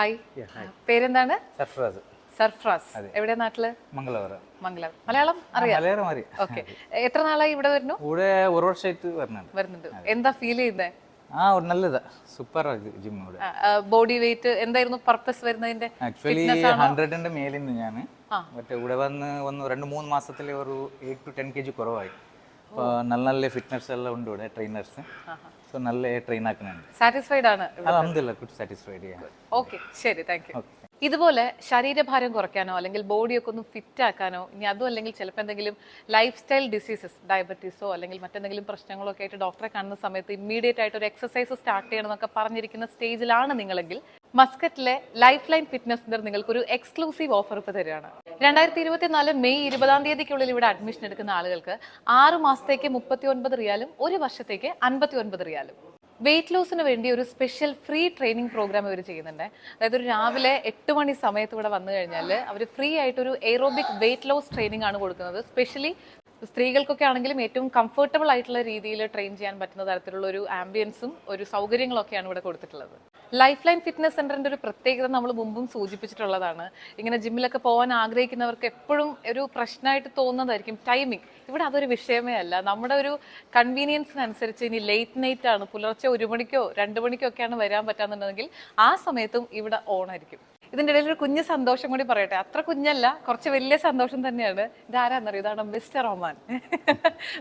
Hi. പേരെന്താണ്? സർഫറാസ്. സർഫ്രാസ് എവിടെ നാട്ടിൽ? മംഗളവരം മംഗളം മലയാളം അറിയാം. മലയാളം അറിയാം. ഓക്കെ എത്ര നാളായി ഇവിടെ വരുന്നു? ഇവിടെ ഒരു വർഷമായിട്ട് വരുന്നുണ്ട്. വരുന്നുണ്ട്. എന്താ ഫീൽ ചെയ്യുന്നത് ആ ഒരു നല്ലതാ. സൂപ്പർ ജിം ഇവിടെ. ബോഡി വെയിറ്റ് എന്തായിരുന്നു? പർപ്പസ് വരുന്നതിന്റെ ആക്ച്വലി ഹൺഡ്രഡിന്റെ മേലിന്ന് ഞാൻ മറ്റേ ഇവിടെ വന്ന് ഒന്ന് രണ്ട് മൂന്ന് മാസത്തിൽ ഒരു eight to ten K G കുറവായി. അപ്പോൾ നല്ല നല്ല ഫിറ്റ്നസ് എല്ലാം ഉണ്ട് ഇവിടെ ട്രെയിനേഴ്സ് സോ നല്ല ട്രെയിൻ ആക്കുന്നുണ്ട് സാറ്റിസ്ഫൈഡ് ആണ് അലഹമില്ല ഗുഡ് സാറ്റിസ്ഫൈഡ് ഓക്കെ ശരി താങ്ക് യു ഇതുപോലെ ശരീരഭാരം കുറയ്ക്കാനോ അല്ലെങ്കിൽ ബോഡിയൊക്കെ ഒന്ന് ഫിറ്റ് ആക്കാനോ ഇനി അതും അല്ലെങ്കിൽ ചിലപ്പോൾ എന്തെങ്കിലും ലൈഫ് സ്റ്റൈൽ ഡിസീസസ് ഡയബറ്റീസോ അല്ലെങ്കിൽ മറ്റെന്തെങ്കിലും പ്രശ്നങ്ങളോ ഒക്കെ ആയിട്ട് ഡോക്ടറെ കാണുന്ന സമയത്ത് ഇമ്മീഡിയറ്റ് ആയിട്ട് ഒരു എക്സസൈസ് സ്റ്റാർട്ട് ചെയ്യണം എന്നൊക്കെ പറഞ്ഞിരിക്കുന്ന സ്റ്റേജിലാണ് നിങ്ങളെങ്കിൽ മസ്കറ്റിലെ ലൈഫ് ലൈൻ ഫിറ്റ്നസ് നിങ്ങൾക്ക് ഒരു എക്സ്ക്ലൂസീവ് ഓഫർ ഇപ്പോൾ തരികയാണ്. രണ്ടായിരത്തി ഇരുപത്തിനാല് മെയ് ഇരുപതാം തീയതിക്കുള്ളിൽ ഇവിടെ അഡ്മിഷൻ എടുക്കുന്ന ആളുകൾക്ക് ആറ് മാസത്തേക്ക് മുപ്പത്തി ഒൻപത് റിയാലും ഒരു വർഷത്തേക്ക് അൻപത്തി ഒൻപത് റിയാലും വെയിറ്റ് ലോസിന് വേണ്ടി ഒരു സ്പെഷ്യൽ ഫ്രീ ട്രെയിനിങ് പ്രോഗ്രാം ഇവർ ചെയ്യുന്നുണ്ട്. അതായത് ഒരു രാവിലെ എട്ട് മണി സമയത്ത് ഇവിടെ വന്നു കഴിഞ്ഞാൽ അവർ ഫ്രീ ആയിട്ട് ഒരു എയ്റോബിക് വെയിറ്റ് ലോസ് ട്രെയിനിങ് ആണ് കൊടുക്കുന്നത്. സ്പെഷ്യലി സ്ത്രീകൾക്കൊക്കെ ആണെങ്കിലും ഏറ്റവും കംഫർട്ടബിൾ ആയിട്ടുള്ള രീതിയിൽ ട്രെയിൻ ചെയ്യാൻ പറ്റുന്ന തരത്തിലുള്ള ഒരു ആംബിയൻസും ഒരു സൗകര്യങ്ങളൊക്കെയാണ് ഇവിടെ കൊടുത്തിട്ടുള്ളത്. ലൈഫ് ലൈൻ ഫിറ്റ്നസ് സെന്ററിന്റെ ഒരു പ്രത്യേകത നമ്മൾ മുമ്പും സൂചിപ്പിച്ചിട്ടുള്ളതാണ്. ഇങ്ങനെ ജിമ്മിലൊക്കെ പോകാൻ ആഗ്രഹിക്കുന്നവർക്ക് എപ്പോഴും ഒരു പ്രശ്നമായിട്ട് തോന്നുന്നതായിരിക്കും ടൈമിംഗ് ഇവിടെ അതൊരു വിഷയമേ അല്ല. നമ്മുടെ ഒരു കൺവീനിയൻസിനനുസരിച്ച് ഇനി ലേറ്റ് നൈറ്റ് ആണ്. പുലർച്ചെ ഒരു മണിക്കോ രണ്ട് മണിക്കോ ഒക്കെയാണ് വരാൻ പറ്റാന്നുണ്ടെങ്കിൽ ആ സമയത്തും ഇവിടെ ഓൺ ആയിരിക്കും. ഇതിന്റെ ഇടയിൽ ഒരു കുഞ്ഞ് സന്തോഷം കൂടി പറയട്ടെ. അത്ര കുഞ്ഞല്ല കുറച്ച് വലിയ സന്തോഷം തന്നെയാണ്. ഇതാരാന്നറിയോ? ഇതാണ് മിസ്റ്റർ റഹ്മാൻ.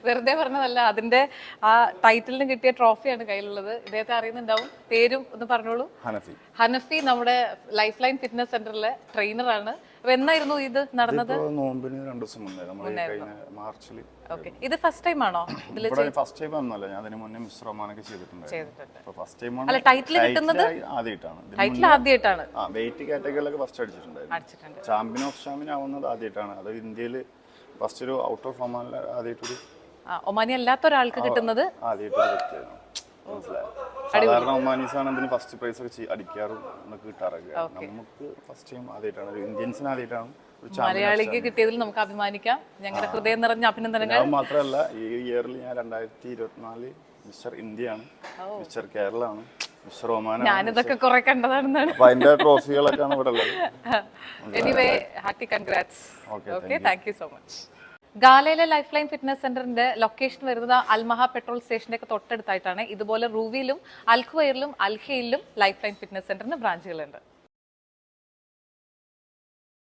വെറുതെ പറഞ്ഞതല്ല അതിന്റെ ആ ടൈറ്റിലിന് കിട്ടിയ ട്രോഫിയാണ് കയ്യിലുള്ളത്. ഇദ്ദേഹത്തെ അറിയുന്നുണ്ടാവും. പേരും ഒന്ന് പറഞ്ഞോളൂ. ഹനഫി. ഹനഫി നമ്മുടെ ലൈഫ് ലൈൻ ഫിറ്റ്നസ് സെന്ററിലെ ട്രെയിനറാണ്. അപ്പൊ എന്നായിരുന്നു ഇത് നടന്നത്? ഇപ്പൊ നോമ്പിന് രണ്ടു ദിവസം മുന്നേ നമ്മൾ കഴിഞ്ഞ മാർച്ചിൽ ഓക്കെ. ഇത് ഫസ്റ്റ് ടൈം ആണോ ഇതിൽ ഇവിടെ ഫസ്റ്റ് ടൈം ഒന്നുമല്ല. ഞാൻ അതിന് മുന്നേ മിസ്റ്റർ റഹ്മാനൊക്കെ ചെയ്തിട്ടുണ്ടായിരുന്നു. ചെയ്തിട്ടുണ്ട്. അപ്പൊ ഫസ്റ്റ് ടൈമാണ് അല്ല, ടൈറ്റിൽ കിട്ടുന്നത്? ആദ്യമായിട്ടാണ്. ഇതിന് ടൈറ്റിൽ ആദ്യമായിട്ടാണ്. ആ വെയിറ്റ് കാറ്റഗറിയിലൊക്കെ ഫസ്റ്റ് അടിച്ചിട്ടുണ്ടായിരുന്നു. അടിച്ചിട്ടുണ്ട്. ചാമ്പ്യൻ ഓഫ് ചാമ്പ്യൻ ആവുന്നത് ആദ്യമായിട്ടാണ്. അത് ഇന്ത്യയിൽ ഫസ്റ്റ് ഒരു ഔട്ട് ഓഫ് ഒമാനിൽ ആദ്യമായിട്ടൊരു ആ ഒമാനി അല്ലാത്ത ഒരാൾക്ക് കിട്ടുന്നത്? ആദ്യമായിട്ടൊരു വ്യക്തിയായിരുന്നു മനസ്സിലായോ? സാധാരണ ഒമാനീസാണ് ആണ് ഇതിന് ഫസ്റ്റ് പ്രൈസ് ഒക്കെ അടിക്കാറും എന്നൊക്കെ കിട്ടാറൊക്കെ. നമുക്ക് ഫസ്റ്റ് ടൈം ആദ്യമായിട്ടാണ്. ഒരു ഇന്ത്യൻസിന് ആദ്യമായിട്ടാണ് മലയാളിക്ക് കിട്ടിയതിൽ നമുക്ക് അഭിമാനിക്കാം. ഞങ്ങളുടെ ഹൃദയം നിറഞ്ഞ അഭിനന്ദനങ്ങൾ. മാത്രമല്ല ഈ ഇയറിൽ ഞാൻ രണ്ടായിരത്തി ഇരുപത്തിനാല് മിസ്റ്റർ ഇന്ത്യയാണ്. മിസ്റ്റർ കേരളമാണ് മിസ്റ്റർ ഒമാൻ ഞാനിതൊക്കെ കുറെ കണ്ടതാണെന്നാണ്. അപ്പൊ അതിന്റെ ട്രോഫികളൊക്കെയാണ് ഇവിടെ ഉള്ളത്. Anyway happy congrats okay thank you so much ഗാലയിലെ life line fitness സെന്ററിന്റെ ലൊക്കേഷൻ വരുന്നത് അൽമഹ പെട്രോൾ സ്റ്റേഷന്റെ ഒക്കെ തൊട്ടടുത്തായിട്ടാണ്. ഇതുപോലെ റൂവിയിലും അൽഖുവയറിലും അൽഹയിലും ലൈഫ് ലൈൻ ഫിറ്റ്നസ് സെന്ററിന് ബ്രാഞ്ചുകളുണ്ട്